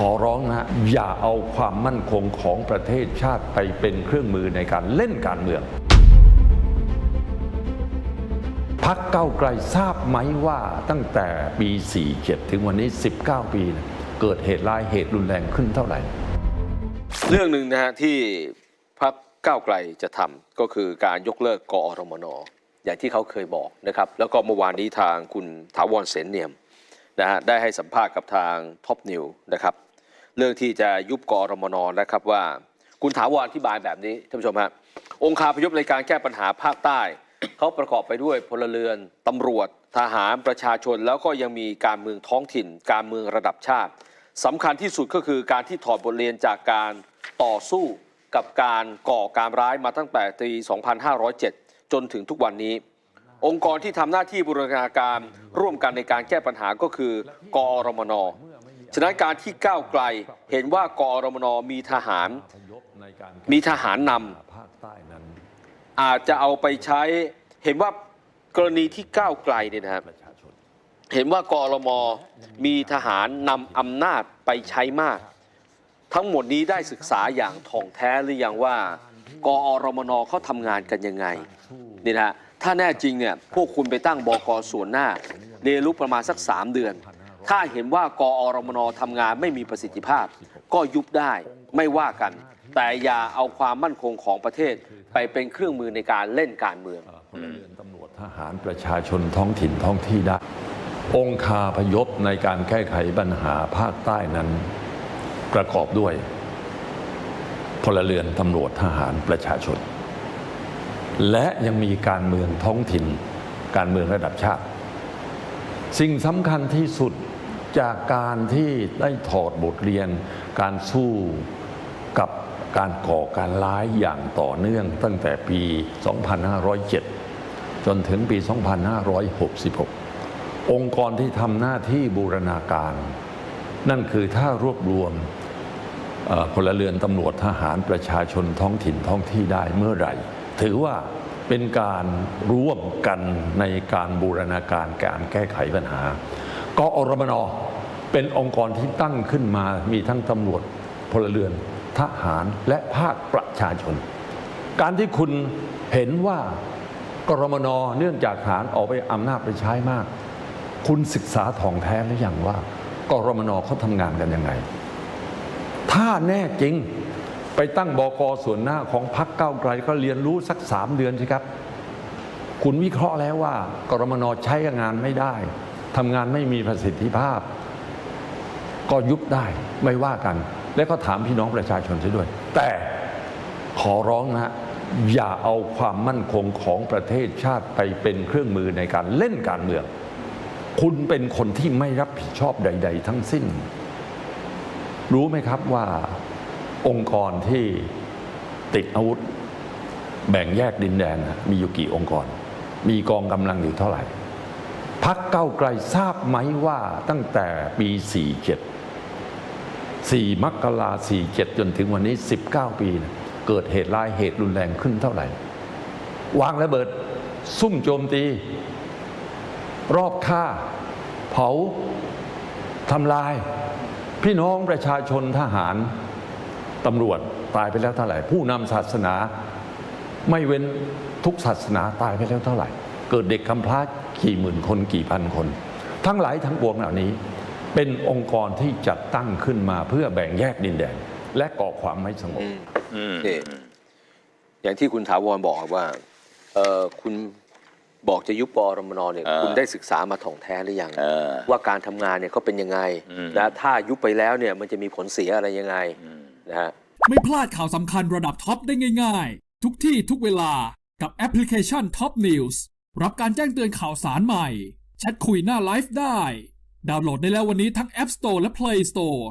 ขอร้องนะอย่าเอาความมั่นคงของประเทศชาติไปเป็นเครื่องมือในการเล่นการเมืองพักเก้าไกลทราบไหมว่าตั้งแต่ปี 47 ถึงวันนี้ 19 ปีเนี่ยเกิดเหตุร้ายเหตุรุนแรงขึ้นเท่าไหร่ เรื่องหนึ่งนะฮะที่พรรคก้าวไกลจะทำก็คือการยกเลิกกอรมนอย่างที่เขาเคยบอกนะครับแล้วก็เมื่อวานนี้ทางคุณถาวรเสนเนียมนะฮะได้ให้สัมภาษณ์กับทางท็อปนิวนะครับ เรื่องที่จะยุบกอรมนนะครับว่า คุณถาวรอธิบายแบบนี้ท่านผู้ชมฮะองค์คาพยพในการแก้ปัญหาภาคใต้ เขาประกอบไปด้วยพลเรือนตำรวจ ทหารประชาชน แล้วก็ยังมีการเมืองท้องถิ่น การเมืองระดับชาติสำคัญที่สุดก็คือการที่ถอดบทเรียนจากการต่อสู้กับการก่อการร้ายมาตั้งแต่ปี 2507 จนถึงทุกวันนี้ องค์กรที่ทำหน้าที่บูรณาการร่วมกันในการแก้ปัญหาก็คือกอรมน ฉะนั้นการที่ก้าวไกลเห็นว่ากอรมนมีทหาร มีทหารนำภาคใต้นั้นอาจจะเอาไปใช้เห็นว่ากรณีที่ก้าวไกลเนี่ยนะครับประชาชนเห็นว่ากรมมีทหารนำอำนาจไปใช้มาก ทั้งหมดนี้ได้ศึกษาอย่างท่องแท้หรือยังว่ากอรมนเขาทำงานกันยังไงนี่นะฮะถ้าแน่จริงเนี่ยพวกคุณไปตั้งบกส่วนหน้าเรียนรู้ประมาณสัก 3 เดือน ถ้าเห็นว่ากอรมนทำงานไม่มีประสิทธิภาพ ก็ยุบได้ไม่ว่ากัน แต่อย่าเอาความมั่นคงของประเทศไปเป็นเครื่องมือในการเล่นการเมืองพลเรือนตำรวจทหารประชาชนท้องถิ่นท้องที่ได้องคาพยพในการแก้ไขปัญหาภาคใต้นั้น ประกอบด้วยพลเรือนตำรวจทหารประชาชน และยังมีการเมืองท้องถิ่น การเมืองระดับชาติ สิ่งสำคัญที่สุด จากการที่ได้ถอดบทเรียนการสู้กับการก่อการร้ายอย่างต่อเนื่องตั้งแต่ปี 2507 จนถึงปี 2566 องค์กรที่ทำหน้าที่บูรณาการ นั่นคือถ้ารวบรวมพลเรือนตำรวจทหารประชาชนท้องถิ่นท้องที่ได้เมื่อไหร่ ถือว่าเป็นการร่วมกันในการบูรณาการการแก้ไขปัญหา กอรมนเป็นองค์กรที่ตั้งขึ้นมามีทั้งตำรวจพลเรือน ทหารและภาคประชาชน การที่คุณเห็นว่ากรมนเนื่องจากทหารออกไปอำนาจไปใช้มาก คุณศึกษาท่องแท้หรือยังว่ากรมนเขาทำงานกันยังไง ถ้าแน่จริงไปตั้งบกส่วนหน้าของพรรคก้าไกลก็เรียนรู้สักสามเดือนสิครับ คุณวิเคราะห์แล้วว่ากรมนใช้งานไม่ได้ ทำงานไม่มีประสิทธิภาพ ก็ยุบได้ไม่ว่ากัน และก็ถามพี่น้องประชาชนซะด้วย แต่ขอร้องนะฮะอย่าเอาความมั่นคงของประเทศชาติไปเป็นเครื่องมือในการเล่นการเมือง คุณเป็นคนที่ไม่รับผิดชอบใด ๆ ทั้งสิ้น รู้ไหมครับว่าองค์กรที่ติดอาวุธ แบ่งแยกดินแดนมีอยู่กี่องค์กร มีกองกำลังอยู่เท่าไหร่ พักเก้าไกลทราบไหมว่าตั้งแต่ปี 47 4 มกรา47 จนถึงวันนี้ 19 ปีนะเกิดเหตุร้ายเหตุรุนแรงขึ้นเท่าไหร่ วางระเบิด ซุ่มโจมตี รอบฆ่า เผาทำลาย พี่น้องประชาชนทหารตำรวจตายไปแล้วเท่าไหร่ ผู้นำศาสนา ไม่เว้นทุกศาสนาตายไปแล้วเท่าไหร่ เกิดเด็กกำพร้า กี่หมื่นคนกี่พันคน ทั้งหลายทั้งปวงเหล่านี้ เป็นองค์กรที่จัดตั้งขึ้นมาเพื่อแบ่งแยกดินแดน และก่อความไม่สงบอืมนี่อย่างที่คุณถาวรบอกว่าเออคุณบอกจะยุบกอรมนเนี่ยเออคุณได้ศึกษามาถ่องแท้หรือยังเออว่าการทำงานเนี่ยเขาเป็นยังไงอืมนะถ้ายุบไปแล้วเนี่ยมันจะมีผลเสียอะไรยังไงนะฮะไม่พลาดข่าวสำคัญระดับท็อปได้ง่าย ๆ ทุกที่ทุกเวลากับแอปพลิเคชัน Top News รับการแจ้งเตือนข่าวสารใหม่ แชทคุยหน้าไลฟ์ได้ ดาวน์โหลดได้แล้ววันนี้ทั้ง App Store และ Play Store